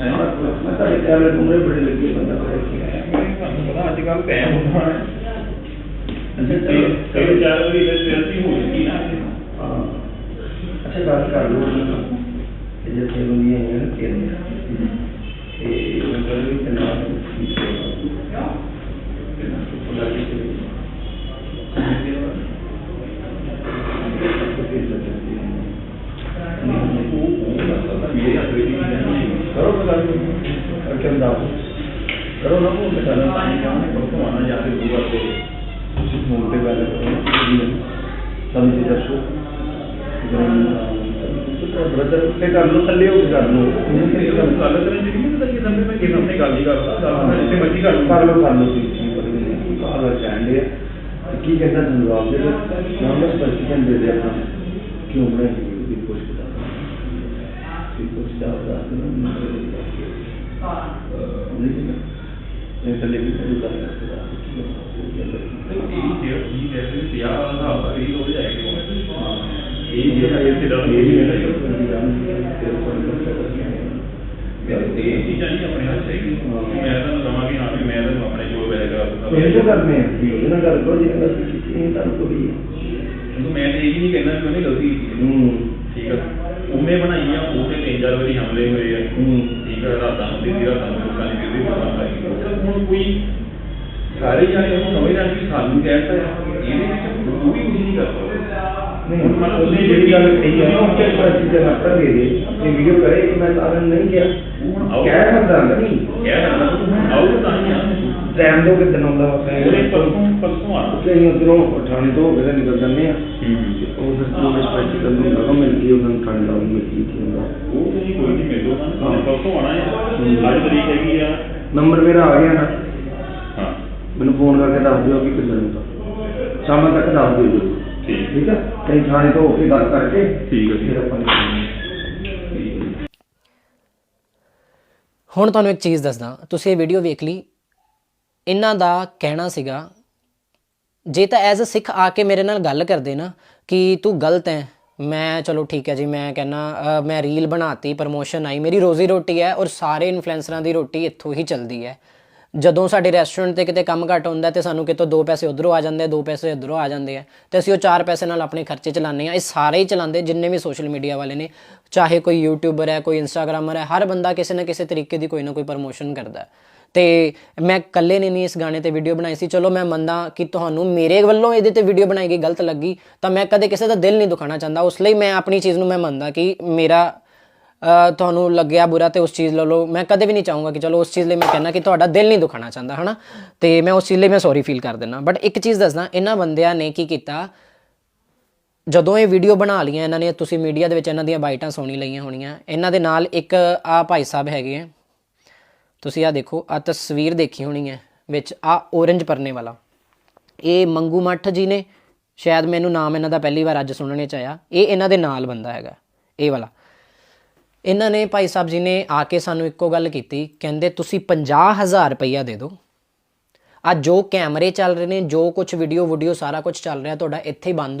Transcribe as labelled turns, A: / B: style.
A: ਮੈਂ ਤਾਂ ਕੈਮਰੇ ਮੁੰਡੇ ਬੜੇ ਲੱਗੇ ਬੰਦਾ
B: ਪਤਾ ਅੱਜ ਕੱਲ ਟਾਈਮ ਹੁੰਦਾ ਹੈ। ਕਈ ਚਾਰ ਵਾਰੀ ਵਿੱਚ ਗਲਤੀ ਹੋ ਗਈ ਨਾ।
A: ਹਾਂ। ਅੱਛਾ ਗੱਲ ਕਰ ਲਓ ਇਹ ਜਿੱਥੇ ਬੰਦੀਆਂ ਹੈ ਨਾ ਤੇ ਉਹ ਕਰ ਵੀ ਤੇ ਨਾਲ। ਠੀਕ ਹੈ ਉਹਦਾ ਕੀ
B: ਮੇਰੇ ਹੱਥ ਵਿੱਚ ਨਹੀਂ ਹੈ
A: ਕਰੋ ਗੱਲ ਕਰਕੇ ਅੰਦਾਜ਼ ਕਰੋ ਨਾ ਉਹ
B: ਤਾਂ ਹੀ ਕਹਿੰਦੇ ਬਹੁਤ ਆਣਾ ਜਾ ਕੇ ਦੂਆ ਤੇ
A: ਤੁਸੀਂ ਫੋਨ ਤੇ ਗੱਲ ਕਰੋ ਸਾਨੂੰ ਜੀ ਦੱਸੋ ਬ੍ਰਦਰ ਤੇ ਕਰ ਲਓ ਥੱਲੇ ਹੋ ਕੇ ਕਰ ਲਓ
B: ਇਹ ਗੱਲ ਗੱਲ ਕਰਨ ਦੀ ਨਹੀਂ ਪਤਾ ਕਿ ਦੰਦੇ ਮੈਂ ਕਿਹਨਾਂ ਨੇ ਗੱਲ ਹੀ ਕਰਦਾ ਗੱਲ ਮੈਂ ਜਿੱਥੇ ਮਰਜ਼ੀ ਕਰ
A: ਕਰ ਲਓ ਕਰ ਲਓ ਤੁਸੀਂ ਕਾਲ ਚਾਹੁੰਦੇ ਆ ਤੇ ਕੀ ਕਹਿੰਦਾ ਤੁਹਾਨੂੰ ਜਵਾਬ ਦੇ ਦਿਓ ਨਾਮ ਸਪਸ਼ਟੀਕਰਨ ਦੇ ਦੇ ਵੀ ਕੁਝ ਦਾ ਨਹੀਂ ਥੱਲੇ ਵੀ
B: ਇਹ ਜੇ ਜੀ ਵੈਸੇ ਵੀ 50 ਦਾ ਹਿਸਾਬ ਇਹ ਹੋ ਜਾਏਗਾ ਇਹ ਜਿਹੜਾ ਇਹ ਤੇ ਡਰ ਇਹ ਨਹੀਂ ਇਹ ਚੀਜ਼ਾਂ ਨਹੀਂ ਆਪਣੇ ਹੱਥ ਚਾਹੀਦੀ ਮੈਂ ਤਾਂ ਦਵਾਂ ਕਿ ਹਾਂ ਵੀ ਮੈਂ ਤਾਂ ਆਪਣੇ ਜੋ ਵੈਸੇ
A: ਇਹ ਜੋ ਕਰਨੇ ਆ ਵੀ ਇਹਨਾਂ ਗੱਲ ਕਰੋ ਜਿਹਨਾਂ ਗੱਲ ਕੀਤੀ ਤਾਂ ਕੋਈ
B: ਮੈਂ ਤੇ ਇਹ ਨਹੀਂ ਕਹਿੰਦਾ ਕਿ ਉਹਨੇ ਗਲਤੀ ਕੀਤੀ ਹੂੰ ਠੀਕ ਹੈ ਉਹਨੇ ਬਣਾਈ ਆ ਉਹ ਤੇ ਤਿੰਨ ਚਾਰ ਵਾਰੀ ਹਮਲੇ ਹੋਏ ਆ।
A: ਹੂੰ।
B: ਠੀਕ ਹੈ ਰਾਤਾਂ ਨੂੰ ਦਿੱਤੀ ਰਾਤਾਂ ਨੂੰ ਲੋਕਾਂ ਨੇ ਫਿਰ ਵੀ ਪਤਾ ਪਾਈ ਹੁਣ ਕੋਈ ਸਾਰੇ ਜਾਣੇ ਉਹ ਨਵੇਂ ਨਾਲ ਵੀ ਸਾਨੂੰ ਕਹਿਤਾ ਇਹਦੇ ਵਿੱਚ ਉਹ ਵੀ ਕੁਝ ਨਹੀਂ ਕਰਦਾ
A: ਨਹੀਂ ਹੁਣ ਮੰਨ ਲਓ ਤੁਸੀਂ ਜਿਹੜੀ ਗੱਲ ਕਹੀ ਹੈ ਨਾ ਉਹ ਤੇ ਪ੍ਰਤੀ ਤੇ ਨਫਰਤ ਦੇ ਦੇ ਇਹ ਵੀਡੀਓ ਕਰੇ ਕਿ ਮੈਂ ਤਾਰਨ ਨਹੀਂ ਗਿਆ
B: ਹੁਣ ਆਓ।
A: ਕਹਿ ਸਕਦਾ ਨਹੀਂ
B: ਤੂੰ ਤਾਂ
A: ਟਾਈਮ ਦੋ ਕਿਦਾਂ ਆਉਂਦਾ ਵਾ?
B: ਉਹਨੇ ਪਰਸੋਂ ਪਰਸੋਂ ਆ।
A: ਅਸੀਂ ਉਧਰੋਂ ਠਾਣੇ ਤੋਂ ਤਾਂ ਨਿਕਲ ਜਾਂਦੇ ਆ। ਉਹ ਫਿਰ ਜੋ ਸਪੈਸ਼ਲ ਨੂੰ ਲਗਾ ਮਿਲ ਗਈ ਉਹਨਾਂ ਨੂੰ ਠੰਡ ਲਾਉਣ ਮਿਲ ਗਈ ਸੀ
B: ਉਹ ਤੁਸੀਂ ਕੋਈ ਨਹੀਂ ਮਿਲੋ ਨਾ ਪਰਸੋਂ ਆਣਾ ਹੈ ਅੱਜ ਤਰੀਕ ਹੈਗੀ ਆ।
A: ਨੰਬਰ ਮੇਰਾ ਆ ਗਿਆ ਨਾ।
B: ਹਾਂ।
A: ਮੈਨੂੰ ਫੋਨ ਕਰਕੇ ਦੱਸ ਦਿਓ ਕਿ ਕਿੱਦਾਂ ਹੁੰਦਾ। ਸ਼ਾਮ ਤੱਕ ਦੱਸ ਦਿਓ ਜੀ।
B: ਠੀਕ।
A: ਠੀਕ ਹੈ ਕਈ ਥਾਣੇ ਤੋਂ ਹੋ ਕੇ ਗੱਲ ਕਰਕੇ
B: ਠੀਕ ਹੈ।
A: ਫਿਰ ਆਪਾਂ
C: ਹੁਣ ਤੁਹਾਨੂੰ ਇੱਕ ਚੀਜ਼ ਦੱਸਦਾ। ਤੁਸੀਂ ਇਹ ਵੀਡੀਓ ਵੇਖ ਲਈ ਇਹਨਾਂ ਦਾ ਕਹਿਣਾ ਸੀਗਾ, ਜੇ ਤਾਂ ਐਜ਼ ਅ ਸਿੱਖ ਆ ਕੇ ਮੇਰੇ ਨਾਲ ਗੱਲ ਕਰਦੇ ਨਾ, ਕਿ ਤੂੰ ਗਲਤ ਹੈ, ਮੈਂ ਚਲੋ ਠੀਕ ਹੈ ਜੀ, ਮੈਂ ਕਹਿੰਨਾ ਮੈਂ ਰੀਲ ਬਣਾਤੀ ਪ੍ਰਮੋਸ਼ਨ ਆਈ, ਮੇਰੀ ਰੋਜ਼ੀ ਰੋਟੀ ਹੈ ਔਰ ਸਾਰੇ ਇਨਫਲੂਐਂਸਰਾਂ ਦੀ ਰੋਟੀ ਇੱਥੋਂ ਹੀ ਚੱਲਦੀ ਹੈ। ਜਦੋਂ ਸਾਡੇ ਰੈਸਟੋਰੈਂਟ ਤੇ ਕਿਤੇ ਕੰਮ ਘੱਟ ਹੁੰਦਾ ਤੇ ਸਾਨੂੰ ਕਿਤੋਂ ਦੋ ਪੈਸੇ ਉਧਰੋਂ ਆ ਜਾਂਦੇ ਆ, ਦੋ ਪੈਸੇ ਉਧਰੋਂ ਆ ਜਾਂਦੇ ਆ, ਤੇ ਅਸੀਂ ਉਹ ਚਾਰ ਪੈਸੇ ਨਾਲ ਆਪਣੇ ਖਰਚੇ ਚਲਾਉਂਦੇ ਆ ਇਹ ਸਾਰੇ ਹੀ ਚਲਾਉਂਦੇ ਜਿੰਨੇ ਵੀ ਸੋਸ਼ਲ ਮੀਡੀਆ ਵਾਲੇ ਨੇ, ਚਾਹੇ ਕੋਈ ਯੂਟਿਊਬਰ ਹੈ, ਕੋਈ ਇੰਸਟਾਗ੍ਰਾਮਰ ਹੈ, ਹਰ ਬੰਦਾ ਕਿਸੇ ਨਾ ਕਿਸੇ ਤਰੀਕੇ ਦੀ ਕੋਈ ਨਾ ਕੋਈ ਪ੍ਰਮੋਸ਼ਨ ਕਰਦਾ ਹੈ। ਤੇ ਮੈਂ ਇਕੱਲੇ ਨੇ ਨਹੀਂ ਇਸ ਗਾਣੇ ਤੇ ਵੀਡੀਓ ਬਣਾਈ ਸੀ। ਚਲੋ ਮੈਂ ਮੰਨਦਾ ਕਿ ਤੁਹਾਨੂੰ ਮੇਰੇ ਵੱਲੋਂ ਇਹਦੇ ਤੇ ਵੀਡੀਓ ਬਣਾਈ ਗਈ, ਗਲਤ ਲੱਗੀ, ਤਾਂ ਮੈਂ ਕਦੇ ਕਿਸੇ ਦਾ ਦਿਲ ਨਹੀਂ ਦੁਖਾਣਾ ਚਾਹੁੰਦਾ। ਉਸ ਲਈ ਮੈਂ ਆਪਣੀ ਚੀਜ਼ ਨੂੰ ਮੈਂ ਮੰਨਦਾ ਕਿ ਮੇਰਾ ਤੁਹਾਨੂੰ ਲੱਗਿਆ ਬੁਰਾ ਤੇ ਉਸ ਚੀਜ਼ ਲੈ ਲਓ ਮੈਂ ਕਦੇ ਵੀ ਨਹੀਂ ਚਾਹੂੰਗਾ ਕਿ ਚਲੋ ਉਸ ਚੀਜ਼ ਲਈ ਮੈਂ ਕਹਿੰਦਾ ਕਿ ਤੁਹਾਡਾ ਦਿਲ ਨਹੀਂ ਦੁਖਾਣਾ ਚਾਹੁੰਦਾ, ਹਨਾ? ਤੇ ਮੈਂ ਉਸ ਚੀਜ਼ ਲਈ ਮੈਂ ਸੌਰੀ ਫੀਲ ਕਰ ਦਿੰਦਾ। ਬਟ ਇੱਕ ਚੀਜ਼ ਦੱਸਦਾ, ਇਹਨਾਂ ਬੰਦਿਆਂ ਨੇ ਕੀ ਕੀਤਾ? ਜਦੋਂ ਇਹ ਵੀਡੀਓ ਬਣਾ ਲਈਆਂ, ਇਹਨਾਂ ਨੇ, ਤੁਸੀਂ ਮੀਡੀਆ ਦੇ ਵਿੱਚ ਇਹਨਾਂ ਦੀਆਂ ਬਾਈਟਾਂ ਸੁਣੀ ਲਈਆਂ ਹੋਣੀਆਂ। ਇਹਨਾਂ ਦੇ ਨਾਲ ਇੱਕ, ਆ ਭਾਈ ਸਾਹਿਬ ਹੈਗੇ ਆ। ਤੁਸੀਂ ਆ ਦੇਖੋ, ਆ ਤਸਵੀਰ ਦੇਖੀ ਹੋਣੀ ਹੈ, ਵਿੱਚ ਆ orange ਪਰਨੇ ਵਾਲਾ। ਇਹ ਮੰਗੂ ਮੱਠ ਜੀ ਨੇ, ਸ਼ਾਇਦ ਮੈਨੂੰ ਨਾਮ ਇਹਨਾਂ ਦਾ ਪਹਿਲੀ ਵਾਰ ਅੱਜ ਸੁਣਨੇ ਚ ਆਇਆ। ਇਹ ਇਹਨਾਂ ਦੇ ਨਾਲ ਬੰਦਾ ਹੈਗਾ, ਇਹ ਵਾਲਾ। ਇਹਨਾਂ ਨੇ ਭਾਈ ਸਾਹਿਬ ਜੀ ਨੇ ਆ ਕੇ ਸਾਨੂੰ ਇੱਕੋ ਗੱਲ ਕੀਤੀ, ਕਹਿੰਦੇ ਤੁਸੀਂ 50000 ਰੁਪਈਆ ਦੇ ਦਿਓ। ਆ ਜੋ ਕੈਮਰੇ ਚੱਲ ਰਹੇ ਨੇ, ਜੋ ਕੁਝ ਵੀਡੀਓ ਵੀਡੀਓ ਸਾਰਾ ਕੁਝ ਚੱਲ ਰਿਹਾ, ਤੁਹਾਡਾ ਇੱਥੇ ਹੀ ਬੰਦ ਹੋ